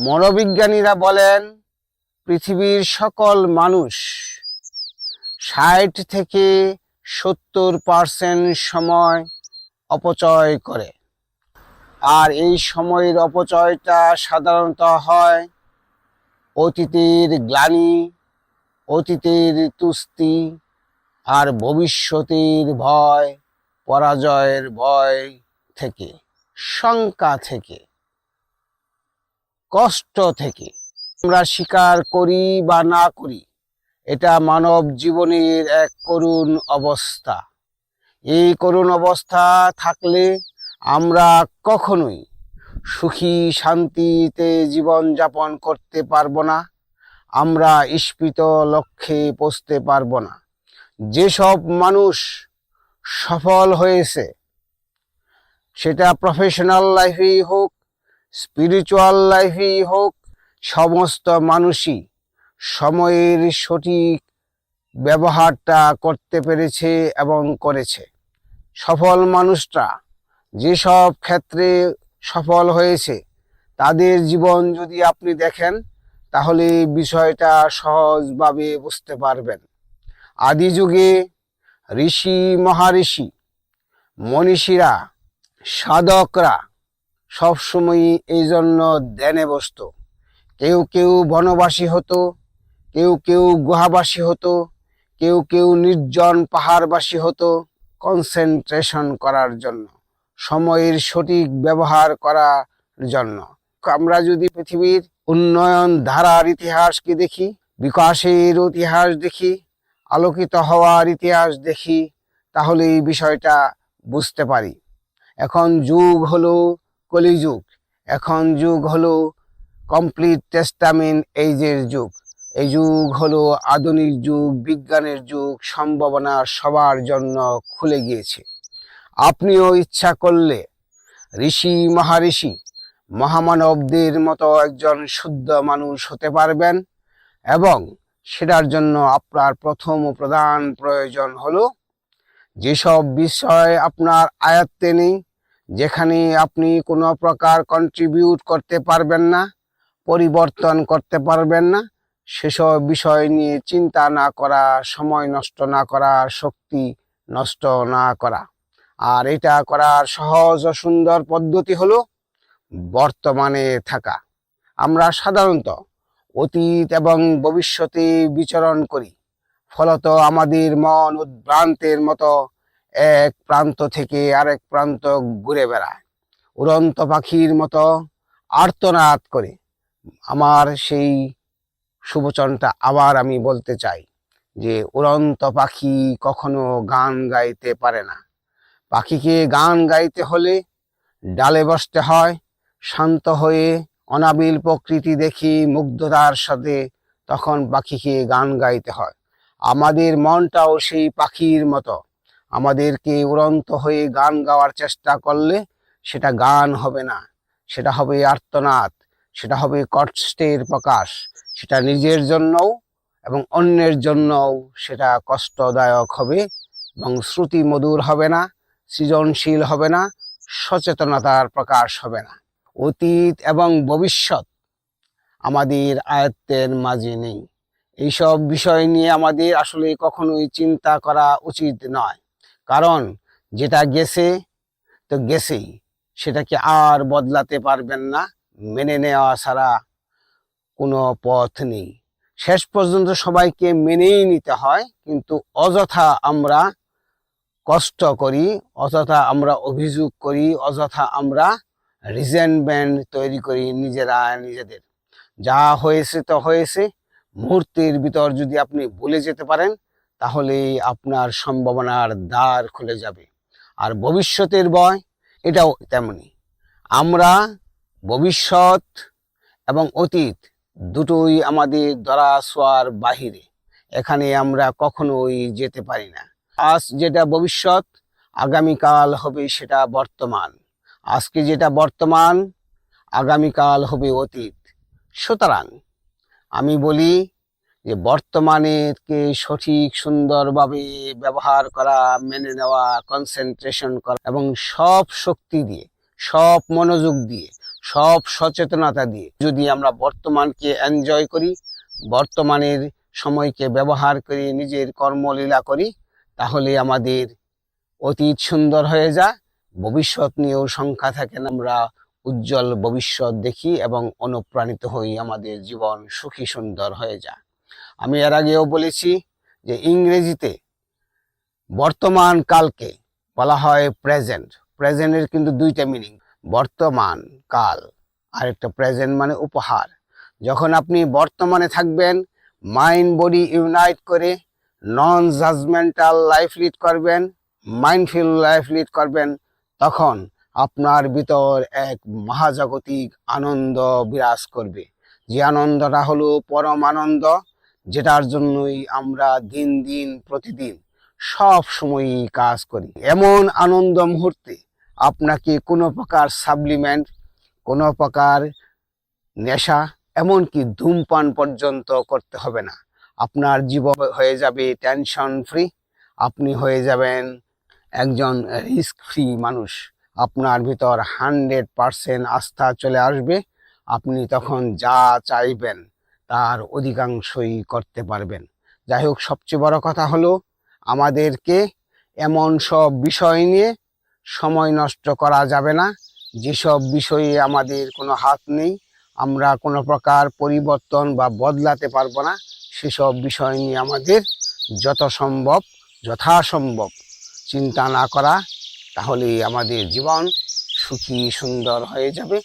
মনোবিজ্ঞানীরা বলেন, পৃথিবীর সকল মানুষ ষাট থেকে সত্তর পার্সেন্ট সময় অপচয় করে। আর এই সময়ের অপচয়টা সাধারণত হয় অতীতের গ্লানি, অতীতের তুস্তি আর ভবিষ্যতের ভয়, পরাজয়ের ভয় থেকে, শঙ্কা থেকে। কষ্ট থেকে। আমরা স্বীকার করি বা না করি, এটা মানব জীবনের এক করুণ অবস্থা। এই করুণ অবস্থা থাকলে আমরা কখনোই সুখী, শান্তিতে জীবন যাপন করতে পারব না। আমরা ইস্পিত লক্ষ্যে পৌঁছতে পারব না। যেসব মানুষ সফল হয়েছে, সেটা প্রফেশনাল লাইফেই হোক স্পিরিচুয়াল লাইফেই হোক, সমস্ত মানুষই সময়ের সঠিক ব্যবহারটা করতে পেরেছে এবং করেছে। সফল মানুষরা যেসব ক্ষেত্রে সফল হয়েছে, তাদের জীবন যদি আপনি দেখেন, তাহলে বিষয়টা সহজভাবে বুঝতে পারবেন। আদি যুগে ঋষি, মহাঋষি, মনীষীরা, সাধকরা সবসময় এই জন্য ধ্যানে বসত কেউ কেউ বনবাসী হতো, কেউ কেউ গুহাবাসী হতো, কেউ কেউ নির্জন পাহাড়বাসী হতো কনসেন্ট্রেশন করার জন্য, সময়ের সঠিক ব্যবহার করার জন্য। আমরা যদি পৃথিবীর উন্নয়ন ধারার ইতিহাসকে দেখি, বিকাশের ইতিহাস দেখি, আলোকিত হওয়ার ইতিহাস দেখি, তাহলে এই বিষয়টা বুঝতে পারি। এখন যুগ হলো কলিযুগ এখন যুগ হলো কমপ্লিট টেস্টামেন্ট এইজের যুগ। এই যুগ হলো আধুনিক যুগ, বিজ্ঞানের যুগ, সম্ভাবনা সবার জন্য খুলে গিয়েছে। আপনিও ইচ্ছা করলে ঋষি, মহাঋষি, মহামানবদের মতো একজন শুদ্ধ মানুষ হতে পারবেন এবং সেটার জন্য আপনার প্রথম প্রধান প্রয়োজন হলো, যেসব বিষয় আপনার আয়ত্তে নেই যেখানে আপনি কোনো প্রকার কন্ট্রিবিউট করতে পারবেন না, পরিবর্তন করতে পারবেন না, সেসব বিষয় নিয়ে চিন্তা না করা, সময় নষ্ট না করা, শক্তি নষ্ট না করা। আর এটা করার সহজ ও সুন্দর পদ্ধতি হলো বর্তমানে থাকা। আমরা সাধারণত অতীত এবং ভবিষ্যতে বিচরণ করি। ফলত আমাদের মন উদ্ভ্রান্তের মতো এক প্রান্ত থেকে আরেক প্রান্ত ঘুরে বেড়ায়। উড়ন্ত পাখির মতো আর্তনাদ করে। আমার সেই শুভচনটা আবার আমি বলতে চাই যে, উড়ন্ত পাখি কখনো গান গাইতে পারে না। পাখিকে গান গাইতে হলে ডালে বসতে হয়, শান্ত হয়ে অনাবিল প্রকৃতি দেখি মুগ্ধতার সাথে তখন পাখিকে গান গাইতে হয়। আমাদের মনটাও সেই পাখির মতো। আমাদেরকে উড়ন্ত হয়ে গান গাওয়ার চেষ্টা করলে সেটা গান হবে না। সেটা হবে আর্তনাদ, সেটা হবে কষ্টের প্রকাশ। সেটা নিজের জন্যও এবং অন্যের জন্যও সেটা কষ্টদায়ক হবে এবং শ্রুতি মধুর হবে না, সৃজনশীল হবে না, সচেতনতার প্রকাশ হবে না। অতীত এবং ভবিষ্যৎ আমাদের আয়ত্তের মাঝে নেই। এইসব বিষয় নিয়ে আমাদের আসলে কখনোই চিন্তা করা উচিত নয়। কারণ যেটা গেছে, তো গেছেই। সেটাকে আর বদলাতে পারবেন না, মেনে নেওয়া ছাড়া কোনো পথ নেই। শেষ পর্যন্ত সবাইকে মেনেই নিতে হয়, কিন্তু অযথা আমরা কষ্ট করি, অযথা আমরা অভিযোগ করি, অযথা আমরা রিজেন্টমেন্ট তৈরি করি নিজেরা নিজেদের। যা হয়েছে তো হয়েছে, মুহূর্তের ভিতর যদি আপনি ভুলে যেতে পারেন তাহলে আপনার সম্ভাবনার দ্বার খুলে যাবে। আর ভবিষ্যতের বয় এটাও তেমনি আমরা ভবিষ্যৎ এবং অতীত দুটোই আমাদের ধরা ছোঁয়ার বাহিরে। এখানে আমরা কখনোই যেতে পারি না। আজ যেটা ভবিষ্যৎ, আগামীকাল হবে সেটা বর্তমান। আজকে যেটা বর্তমান, আগামীকাল হবে অতীত। সুতরাং আমি বলি যে বর্তমানেকে সঠিক, সুন্দরভাবে ব্যবহার করা, মেনে নেওয়া কনসেন্ট্রেশন করা এবং সব শক্তি দিয়ে, সব মনোযোগ দিয়ে, সব সচেতনতা দিয়ে যদি আমরা বর্তমানকে এনজয় করি, বর্তমানের সময়কে ব্যবহার করে, নিজের কর্মলীলা করি, তাহলে আমাদের অতীত সুন্দর হয়ে যায় ভবিষ্যৎ নিয়েও সংখ্যা থাকেন আমরা উজ্জ্বল ভবিষ্যৎ দেখি এবং অনুপ্রাণিত হই, আমাদের জীবন সুখী সুন্দর হয়ে যায় আমি এর আগেও বলেছি যে ইংরেজিতে বর্তমান কালকে বলা হয় প্রেজেন্ট প্রেজেন্টের কিন্তু দুইটা মিনিং বর্তমান কাল আর একটা প্রেজেন্ট মানে উপহার। যখন আপনি বর্তমানে থাকবেন মাইন্ড বডি ইউনাইট করে নন জাজমেন্টাল লাইফ লিড করবেন মাইন্ডফুল লাইফ লিড করবেন, তখন আপনার ভিতর এক মহাজাগতিক আনন্দ বিরাজ করবে। যে আনন্দটা হলো পরম আনন্দ যেটার জন্যই আমরা দিন দিন, প্রতিদিন সব সময়ই কাজ করি। এমন আনন্দ মুহূর্তে আপনাকে কোনো প্রকার সাপ্লিমেন্ট কোনো প্রকার নেশা, এমনকি ধূমপান পর্যন্ত করতে হবে না। আপনার জীবন হয়ে যাবে টেনশন ফ্রি। আপনি হয়ে যাবেন একজন রিস্ক ফ্রি মানুষ। আপনার ভিতর হান্ড্রেড পারসেন্ট আস্থা চলে আসবে। আপনি তখন যা চাইবেন তার অধিকাংশই করতে পারবেন। যাই হোক সবচেয়ে বড় কথা হলো, আমাদেরকে এমন সব বিষয় নিয়ে সময় নষ্ট করা যাবে না। যেসব বিষয়ে আমাদের কোনো হাত নেই, আমরা কোনো প্রকার পরিবর্তন বা বদলাতে পারব না। সেসব বিষয় নিয়ে আমাদের যত সম্ভব, যথাসম্ভব চিন্তা না করা তাহলে আমাদের জীবন সুখী সুন্দর হয়ে যাবে।